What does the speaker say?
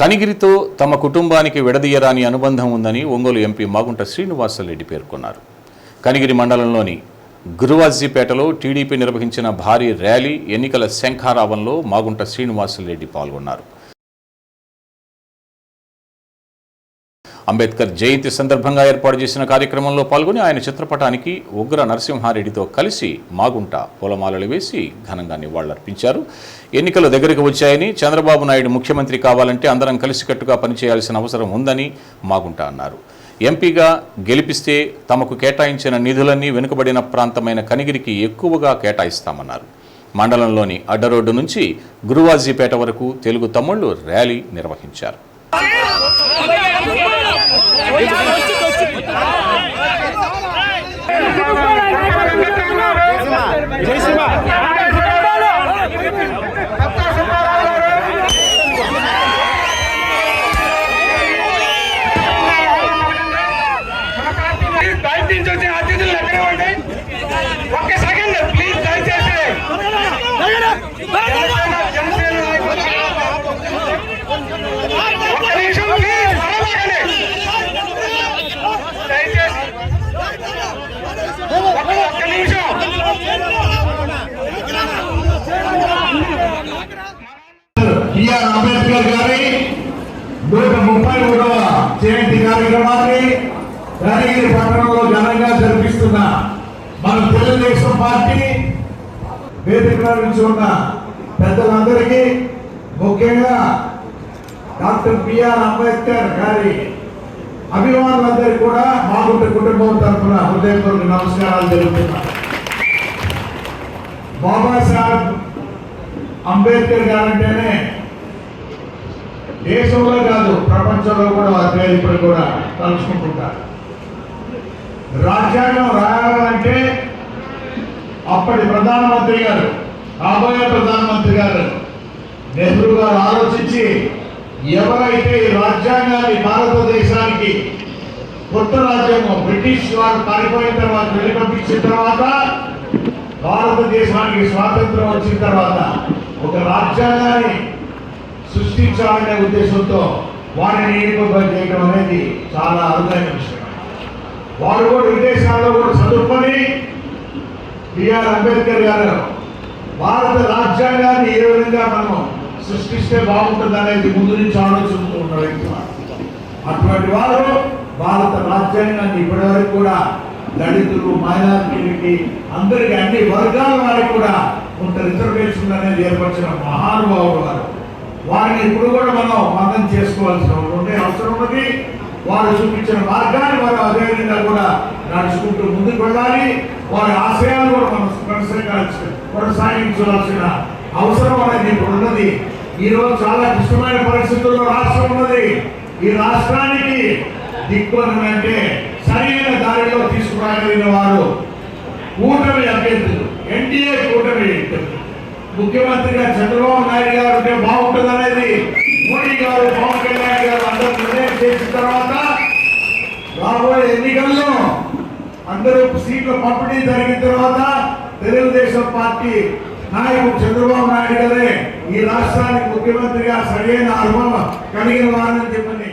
కనిగిరితో తమ కుటుంబానికి విడదీయరాని అనుబంధం ఉందని ఒంగోలు ఎంపీ మాగుంట శ్రీనివాసరెడ్డి పేర్కొన్నారు. కనిగిరి మండలంలోని గురువాజీపేటలో టీడీపీ నిర్వహించిన భారీ ర్యాలీ ఎన్నికల శంఖారావంలో మాగుంట శ్రీనివాసరెడ్డి పాల్గొన్నారు. అంబేద్కర్ జయంతి సందర్భంగా ఏర్పాటు చేసిన కార్యక్రమంలో పాల్గొని ఆయన చిత్రపటానికి ఉగ్ర నరసింహారెడ్డితో కలిసి మాగుంట పూలమాలలు వేసి ఘనంగా నివాళులర్పించారు. ఎన్నికలు దగ్గరికి వచ్చాయని చంద్రబాబు నాయుడు ముఖ్యమంత్రి కావాలంటే అందరం కలిసికట్టుగా పనిచేయాల్సిన అవసరం ఉందని మాగుంట అన్నారు. ఎంపీగా గెలిపిస్తే తమకు కేటాయించిన నిధులన్నీ వెనుకబడిన ప్రాంతమైన కనిగిరికి ఎక్కువగా కేటాయిస్తామన్నారు. మండలంలోని అడ్డరోడ్డు నుంచి గురువాజీపేట వరకు తెలుగు తమ్ముళ్ళు ర్యాలీ నిర్వహించారు ప్లీజ్ దయచేసి వచ్చే అతిథులు ఎక్కడ ఉండి ఒక్క సెకండ్ ప్లీజ్ దయచేసి జనసేన నాయకులు. ఒక్క నిమిషం ప్లీజ్ అరవకండి. దయచేసి ఒక్క ఒక్క నిమిషం బిఆర్ అంబేద్కర్ గారి నూట ముప్పై మూడవ జయంతి కార్యక్రమాన్ని కనిగిరి పట్టణంలో ఘనంగా జరిపిస్తున్న మన తెలుగుదేశం పార్టీ వేదిక నుంచి ఉన్న పెద్దలందరికీ ముఖ్యంగా డాక్టర్ బిఆర్ అంబేద్కర్ గారి అభిమానులందరికీ కూడా మాగుంట కుటుంబం తరఫున హృదయపూర్వక నమస్కారాలు తెలుపుతున్నా. బాబాసాహెబ్ అంబేద్కర్ గారంటేనే దేశంలో కాదు ప్రపంచంలో కూడా వారి పేరు ఇప్పుడు కూడా తలుచుకుంటుంటారు. రాజ్యాంగం రాయాలంటే అప్పటి ప్రధానమంత్రి గారు రాబోయే ప్రధానమంత్రి గారు నెహ్రూ గారు ఆలోచించి ఎవరైతే ఈ రాజ్యాంగాన్ని భారతదేశానికి కొత్త రాజ్యాంగం బ్రిటిష్ వారు పారిపోయిన తర్వాత వెళ్ళి పంపించిన తర్వాత భారతదేశానికి స్వాతంత్రం వచ్చిన తర్వాత ఒక రాజ్యాంగాన్ని సృష్టించాలనే ఉద్దేశంతో వారిని ఎన్నిక చేయడం అనేది చాలా అరుదైన విషయం. వారు కూడా విదేశాల్లో కూడా చదువుకొని బిఆర్ అంబేద్కర్ గారు. భారత రాజ్యాంగాన్ని ఏ విధంగా మనం సృష్టిస్తే బాగుంటుంది అనేది ముందు నుంచి ఆలోచిస్తూ ఉన్న వ్యక్తి అటువంటి వారు భారత రాజ్యాంగాన్ని ఇప్పటివరకు కూడా దళితులు మైనారిటీలకి అందరికీ అన్ని వర్గాల వారికి కూడా కొంత రిజర్వేషన్ అనేది ఏర్పరిచిన మహానుభావుడు వారు వారిని ఇప్పుడు కూడా మనం మద్దం చేసుకోవాల్సిన ఉండే అవసరం ఉన్నది వారు చూపించిన మార్గాన్ని వారు అదే విధంగా కూడా నడుచుకుంటూ ముందుకు వెళ్ళాలి. వారి ఆశయాలు కూడా మనం అవసరం అనేది ఇప్పుడు ఉన్నది. ఈ రోజు చాలా క్లిష్టమైన పరిస్థితుల్లో రాష్ట్రం ఉన్నది. ఈ రాష్ట్రానికి దిక్కుని అంటే సరైన దారిలో తీసుకురాగలిగిన వారు కూటమి అభ్యర్థులు ఎన్డీఏ కూటమి ముఖ్యమంత్రిగా చంద్రబాబు నాయుడు గారు ఉంటే బాగుంటుంది అనేది మోడీ గారు అందరూ నిర్ణయం చేసిన తర్వాత రాబోయే ఎన్నికల్లో అందరూ సీట్ల పంపిణీ జరిగిన తర్వాత తెలుగుదేశం పార్టీ నాయకుడు చంద్రబాబు నాయుడు గారే ఈ రాష్ట్రానికి ముఖ్యమంత్రిగా సరైన అనుభవం కలిగిన వారని చెప్పండి